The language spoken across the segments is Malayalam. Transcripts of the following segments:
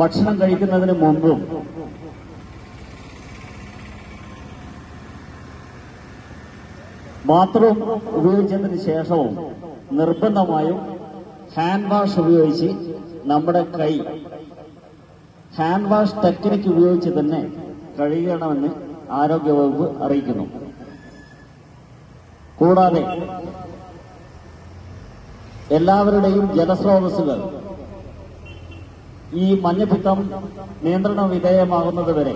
ഭക്ഷണം കഴിക്കുന്നതിന് മുമ്പും ബാത്റൂം ഉപയോഗിച്ചതിന് ശേഷവും നിർബന്ധമായും ഹാൻഡ് വാഷ് ഉപയോഗിച്ച് നമ്മുടെ കൈ ഹാൻഡ് വാഷ് ടെക്നിക്ക് ഉപയോഗിച്ച് തന്നെ കഴുകണമെന്ന് ആരോഗ്യവകുപ്പ് അറിയിക്കുന്നു. കൂടാതെ എല്ലാവരുടെയും ജലസ്രോതസ്സുകൾ ഈ മഞ്ഞപ്പിത്തം നിയന്ത്രണ വിധേയമാകുന്നതുവരെ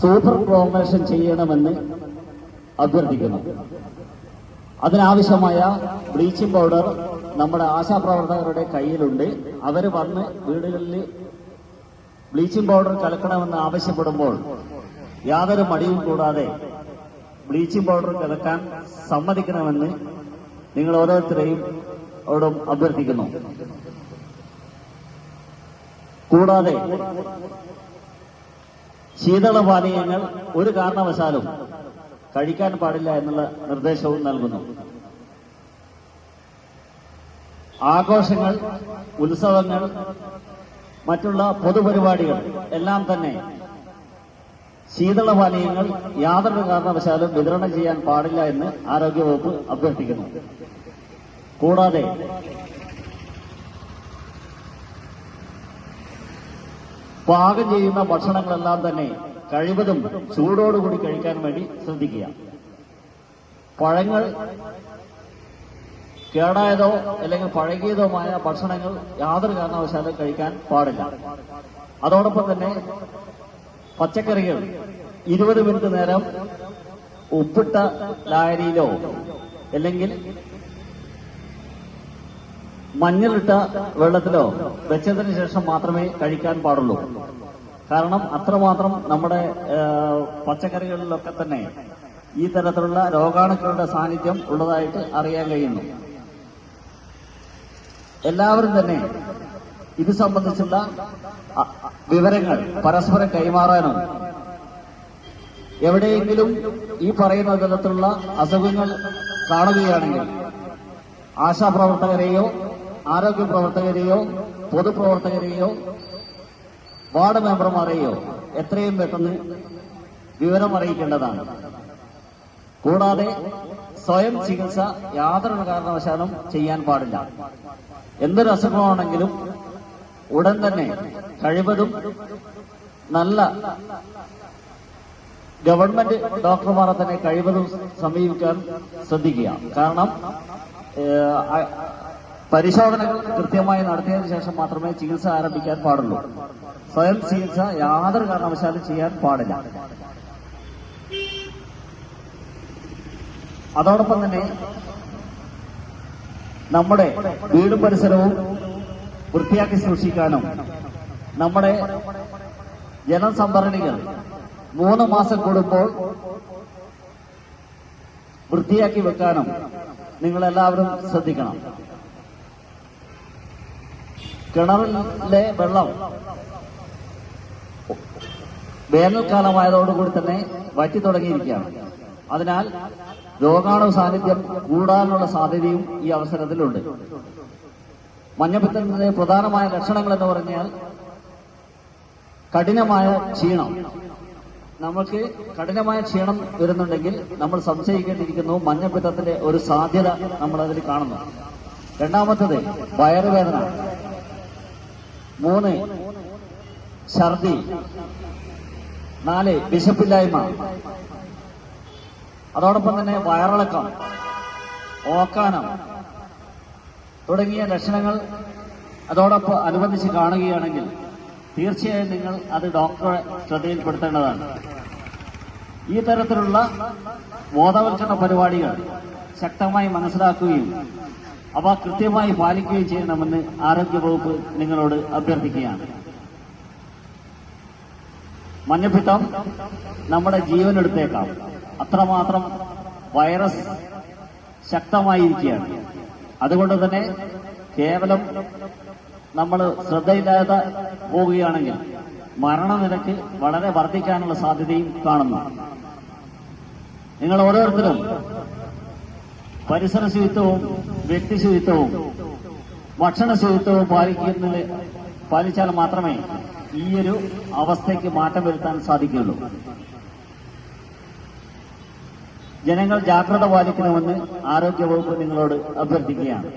സൂപ്പർ പ്രോമേഷൻ ചെയ്യണമെന്ന് അഭ്യർത്ഥിക്കുന്നു. അതിനാവശ്യമായ ബ്ലീച്ചിങ് പൗഡർ നമ്മുടെ ആശാപ്രവർത്തകരുടെ കയ്യിലുണ്ട്. അവർ വന്ന് വീടുകളിൽ ബ്ലീച്ചിങ് പൗഡർ കലക്കണമെന്ന് ആവശ്യപ്പെടുമ്പോൾ യാതൊരു മടിയും കൂടാതെ ബ്ലീച്ചിങ് പൗഡർ കലക്കാൻ സമ്മതിക്കണമെന്ന് നിങ്ങൾ ഓരോരുത്തരെയും അഭ്യർത്ഥിക്കുന്നു. കൂടാതെ ശീതളപാനീയങ്ങൾ ഒരു കാരണവശാലും കഴിക്കാൻ പാടില്ല എന്നുള്ള നിർദ്ദേശവും നൽകുന്നു. ആഘോഷങ്ങൾ ഉത്സവങ്ങൾ മറ്റുള്ള പൊതുപരിപാടികൾ എല്ലാം തന്നെ ശീതളപാനീയങ്ങൾ യാതൊരു കാരണവശാലും വിതരണം ചെയ്യാൻ പാടില്ല എന്ന് ആരോഗ്യവകുപ്പ് അഭ്യർത്ഥിക്കുന്നു. കൂടാതെ പാകം ചെയ്യുന്ന ഭക്ഷണങ്ങളെല്ലാം തന്നെ കഴിവതും ചൂടോടുകൂടി കഴിക്കാൻ വേണ്ടി ശ്രദ്ധിക്കുക. പഴങ്ങൾ കേടായതോ അല്ലെങ്കിൽ പഴകിയതോമായ ഭക്ഷണങ്ങൾ യാതൊരു കാരണവശാലും കഴിക്കാൻ പാടില്ല. അതോടൊപ്പം തന്നെ പച്ചക്കറികൾ ഇരുപത് മിനിറ്റ് നേരം ഉപ്പിട്ട ലായനിയിലോ അല്ലെങ്കിൽ മഞ്ഞളിട്ട വെള്ളത്തിലോ വെച്ചതിന് ശേഷം മാത്രമേ കഴിക്കാൻ പാടുള്ളൂ. കാരണം അത്രമാത്രം നമ്മുടെ പച്ചക്കറികളിലൊക്കെ തന്നെ ഈ തരത്തിലുള്ള രോഗാണുക്കളുടെ സാന്നിധ്യം ഉള്ളതായിട്ട് അറിയാൻ കഴിയുന്നു. എല്ലാവരും തന്നെ ഇത് സംബന്ധിച്ചുള്ള വിവരങ്ങൾ പരസ്പരം കൈമാറാനും എവിടെയെങ്കിലും ഈ പറയുന്ന തരത്തിലുള്ള അസുഖങ്ങൾ കാണുകയാണെങ്കിൽ ആശാപ്രവർത്തകരെയോ ആരോഗ്യ പ്രവർത്തകരെയോ പൊതുപ്രവർത്തകരെയോ വാർഡ് മെമ്പർമാരെയോ എത്രയും പെട്ടെന്ന് വിവരം അറിയിക്കേണ്ടതാണ് കൂടാതെ സ്വയം ചികിത്സ യാതൊരു കാരണവശാലും ചെയ്യാൻ പാടില്ല. എന്തൊരു അസുഖമാണെങ്കിലും ഉടൻ തന്നെ കഴിവതും നല്ല ഗവൺമെന്റ് ഡോക്ടർമാരെ തന്നെ കഴിവതും സമീപിക്കാൻ ശ്രദ്ധിക്കുക. കാരണം പരിശോധനകൾ കൃത്യമായി നടത്തിയതിനു ശേഷം മാത്രമേ ചികിത്സ ആരംഭിക്കാൻ പാടുള്ളൂ. സ്വയം ചികിത്സ യാതൊരു കാരണവശാലും ചെയ്യാൻ പാടില്ല. അതോടൊപ്പം തന്നെ നമ്മുടെ വീടും പരിസരവും വൃത്തിയാക്കി സൂക്ഷിക്കാനും നമ്മുടെ ജലസംഭരണികൾ മൂന്ന് മാസം കൂടുമ്പോൾ വൃത്തിയാക്കി വെക്കാനും നിങ്ങളെല്ലാവരും ശ്രദ്ധിക്കണം. കിണറിലെ വെള്ളം വേനൽക്കാലമായതോടുകൂടി തന്നെ വറ്റി തുടങ്ങിയിരിക്കുകയാണ്. അതിനാൽ രോഗാണു സാന്നിധ്യം കൂടാനുള്ള സാധ്യതയും ഈ അവസരത്തിലുണ്ട്. മഞ്ഞപ്പിത്തത്തിന്റെ പ്രധാനമായ ലക്ഷണങ്ങൾ എന്ന് പറഞ്ഞാൽ കഠിനമായ ക്ഷീണം. നമുക്ക് കഠിനമായ ക്ഷീണം വരുന്നുണ്ടെങ്കിൽ നമ്മൾ സംശയിക്കേണ്ടിയിരിക്കുന്നു മഞ്ഞപ്പിത്തത്തിന്റെ ഒരു സാധ്യത നമ്മൾ അതിൽ കാണുന്നു. രണ്ടാമത്തത് വയറുവേദന. മൂന്ന്. ഛർദി. നാല് വിശപ്പില്ലായ്മ. അതോടൊപ്പം തന്നെ വയറിളക്കം ഓക്കാനം തുടങ്ങിയ ലക്ഷണങ്ങൾ അതോടൊപ്പം അനുബന്ധിച്ച് കാണുകയാണെങ്കിൽ തീർച്ചയായും നിങ്ങൾ അത് ഡോക്ടറെ ശ്രദ്ധയിൽപ്പെടുത്തേണ്ടതാണ്. ഈ തരത്തിലുള്ള ബോധവൽക്കരണ പരിപാടികൾ ശക്തമായി മനസ്സിലാക്കുകയും അവ കൃത്യമായി പാലിക്കുകയും ചെയ്യണമെന്ന് ആരോഗ്യവകുപ്പ് നിങ്ങളോട് അഭ്യർത്ഥിക്കുകയാണ്. മഞ്ഞപ്പിത്തം നമ്മുടെ ജീവൻ എടുത്തേക്കാം അത്രമാത്രം വൈറസ് ശക്തമായിരിക്കുകയാണ്. അതുകൊണ്ട് തന്നെ കേവലം നമ്മൾ ശ്രദ്ധയില്ലാതെ പോവുകയാണെങ്കിൽ മരണനിരക്ക് വളരെ വർദ്ധിക്കാനുള്ള സാധ്യതയും കാണുന്നു. നിങ്ങൾ ഓരോരുത്തരും പരിസര ശുചിത്വവും വ്യക്തി ശുചിത്വവും ഭക്ഷണ ശുചിത്വവും പാലിക്കുന്നത് പാലിച്ചാൽ മാത്രമേ ഈ ഒരു അവസ്ഥയ്ക്ക് മാറ്റം വരുത്താൻ സാധിക്കുകയുള്ളൂ. ജനങ്ങൾ ജാഗ്രത പാലിക്കണമെന്ന് ആരോഗ്യവകുപ്പ് നിങ്ങളോട് അഭ്യർത്ഥിക്കുകയാണ്.